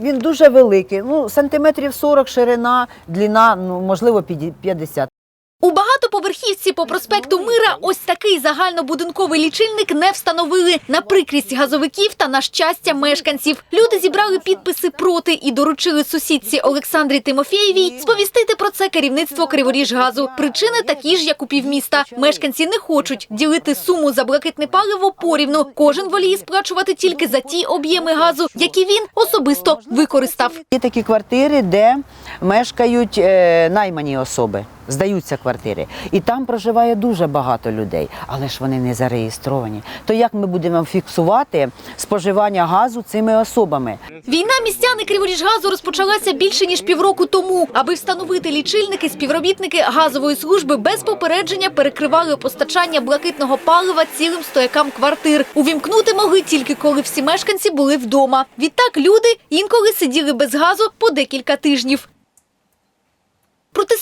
Він дуже великий. Ну, сантиметрів 40 ширина, длина, ну, можливо, 50. У багатоповерхівці по проспекту Мира ось такий загальнобудинковий лічильник не встановили на прикрість газовиків та на щастя мешканців. Люди зібрали підписи проти і доручили сусідці Олександрі Тимофєєвій сповістити про це керівництво Криворіжгазу. Причини такі ж, як у півміста. Мешканці не хочуть ділити суму за блакитне паливо порівну. Кожен воліє сплачувати тільки за ті об'єми газу, які він особисто використав. Є такі квартири, де мешкають е, наймані особи, здаються квартири. І там проживає дуже багато людей, але ж вони не зареєстровані. То як ми будемо фіксувати споживання газу цими особами? Війна містяни Криворіжгазу розпочалася більше ніж півроку тому. Аби встановити лічильники, співробітники газової служби без попередження перекривали постачання блакитного палива цілим стоякам квартир. Увімкнути могли тільки коли всі мешканці були вдома. Відтак люди інколи сиділи без газу по декілька тижнів.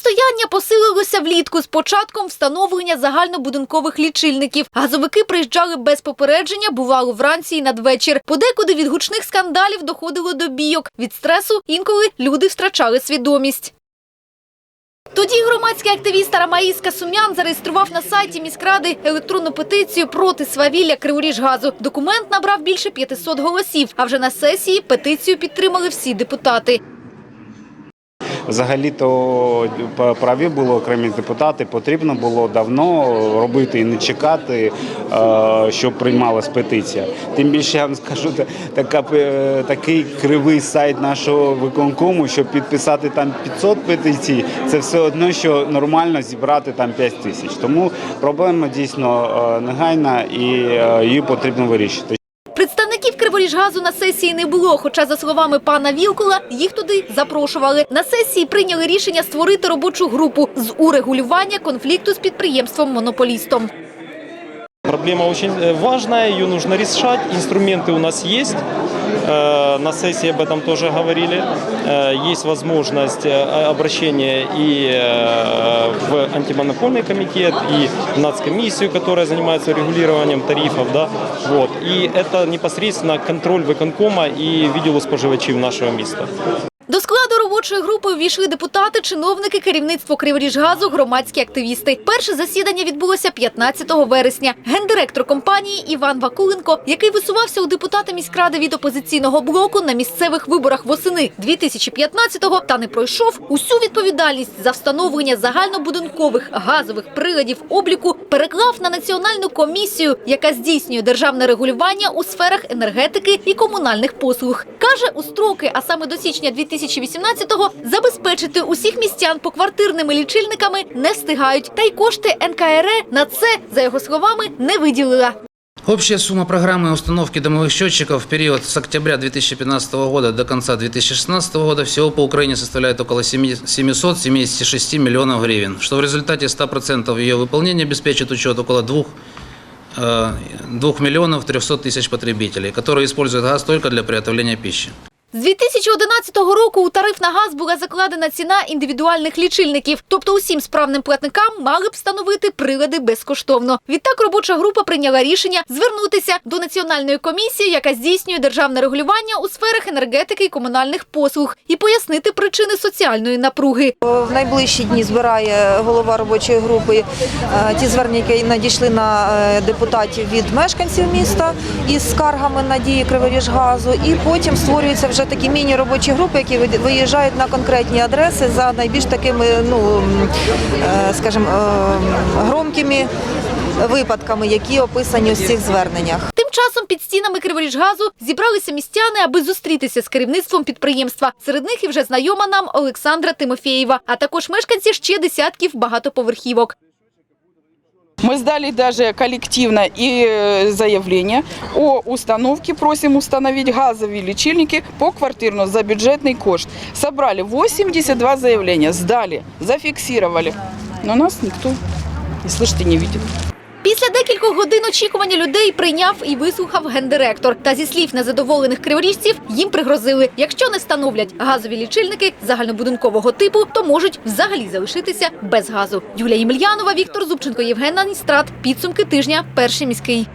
Протистояння посилилося влітку з початком встановлення загальнобудинкових лічильників. Газовики приїжджали без попередження, бувало вранці і надвечір. Подекуди від гучних скандалів доходило до бійок. Від стресу інколи люди втрачали свідомість. Тоді громадський активіст Арамаїска Сумян зареєстрував на сайті міськради електронну петицію проти свавілля Криворіжгазу. Документ набрав більше 500 голосів. А вже на сесії петицію підтримали всі депутати. Взагалі-то праві були окремі депутати. Потрібно було давно робити і не чекати, е, щоб приймалась петиція. Тим більше я вам скажу, така такий кривий сайт нашого виконкому, щоб підписати там 500 петицій, це все одно, що нормально зібрати там 5 тисяч. Тому проблема дійсно е, негайна і е, її потрібно вирішити. Представників газу на сесії не було, хоча, за словами пана Вілкула, їх туди запрошували. На сесії прийняли рішення створити робочу групу з урегулювання конфлікту з підприємством-монополістом Проблема очень э, важная, ее нужно решать. Инструменты у нас есть. Э, На сессии об этом тоже говорили. Э, Есть возможность э, обращения и э, в антимонопольный комитет, и в нацкомиссию, которая занимается регулированием тарифов. Да? Вот. И это непосредственно контроль виконкома и відділу споживачів нашого міста. До робочої групи увійшли депутати, чиновники, керівництво Криворіжгазу, громадські активісти. Перше засідання відбулося 15 вересня. Гендиректор компанії Іван Вакуленко, який висувався у депутати міськради від опозиційного блоку на місцевих виборах восени 2015-го та не пройшов, усю відповідальність за встановлення загальнобудинкових газових приладів обліку переклав на національну комісію, яка здійснює державне регулювання у сферах енергетики і комунальних послуг. Каже, у строки, а саме до січня 2018-го, забезпечити усіх містян поквартирними лічильниками не встигають. Та й кошти НКРЕ на це, за його словами, не виділила. Общая сумма программы установки домовых счетчиков в период с октября 2015 года до конца 2016 года всего по Украине составляет около 7 776 миллионов гривен, что в результате 100% ее выполнения обеспечит учет около 2, 2 миллионов 300 тысяч потребителей, которые используют газ только для приготовления пищи. З 2011 року у тариф на газ була закладена ціна індивідуальних лічильників, тобто усім справним платникам мали б встановити прилади безкоштовно. Відтак робоча група прийняла рішення звернутися до національної комісії, яка здійснює державне регулювання у сферах енергетики і комунальних послуг, і пояснити причини соціальної напруги. В найближчі дні збирає голова робочої групи е, ті звернення, які надійшли на е, депутатів від мешканців міста із скаргами на дії Криворіжгазу. І потім створюються вже такі міні-робочі групи, які виїжджають на конкретні адреси за найбільш такими, ну е, скажімо, е, громкими випадками, які описані у цих зверненнях. Тим часом під стінами Криворіжгазу зібралися містяни, аби зустрітися з керівництвом підприємства. Серед них і вже знайома нам Олександра Тимофєєва, а також мешканці ще десятків багатоповерхівок. Мы сдали даже коллективно и э, заявление о установке, просим установить газовые лечильники по квартирно за бюджетный кошт. Собрали 82 заявления, сдали, зафиксировали. Но нас никто не слышит и не видит. Після декількох годин очікування людей прийняв і вислухав гендиректор. Та зі слів незадоволених криворіжців їм пригрозили, якщо не становлять газові лічильники загальнобудинкового типу, то можуть взагалі залишитися без газу. Юлія Ємельянова, Віктор Зубченко, Євген Аністрат. Підсумки тижня. Перший міський.